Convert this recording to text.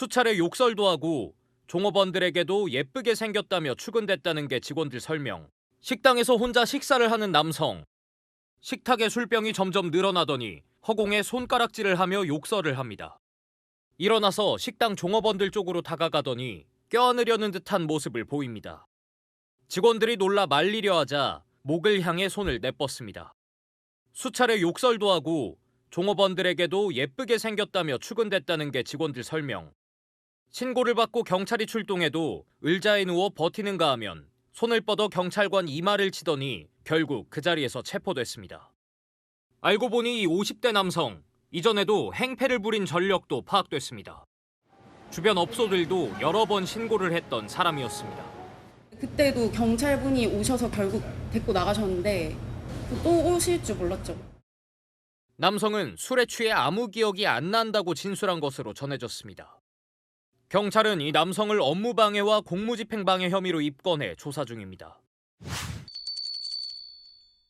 수차례 욕설도 하고 종업원들에게도 예쁘게 생겼다며 추근댔다는 게 직원들 설명. 식당에서 혼자 식사를 하는 남성. 식탁에 술병이 점점 늘어나더니 허공에 손가락질을 하며 욕설을 합니다. 일어나서 식당 종업원들 쪽으로 다가가더니 껴안으려는 듯한 모습을 보입니다. 직원들이 놀라 말리려 하자 목을 향해 손을 내뻗습니다. 수차례 욕설도 하고 종업원들에게도 예쁘게 생겼다며 추근댔다는 게 직원들 설명. 신고를 받고 경찰이 출동해도 의자에 누워 버티는가 하면 손을 뻗어 경찰관 이마를 치더니 결국 그 자리에서 체포됐습니다. 알고 보니 이 50대 남성 이전에도 행패를 부린 전력도 파악됐습니다. 주변 업소들도 여러 번 신고를 했던 사람이었습니다. 그때도 경찰분이 오셔서 결국 데리고 나가셨는데 또 오실 줄 몰랐죠. 남성은 술에 취해 아무 기억이 안 난다고 진술한 것으로 전해졌습니다. 경찰은 이 남성을 업무방해와 공무집행방해 혐의로 입건해 조사 중입니다.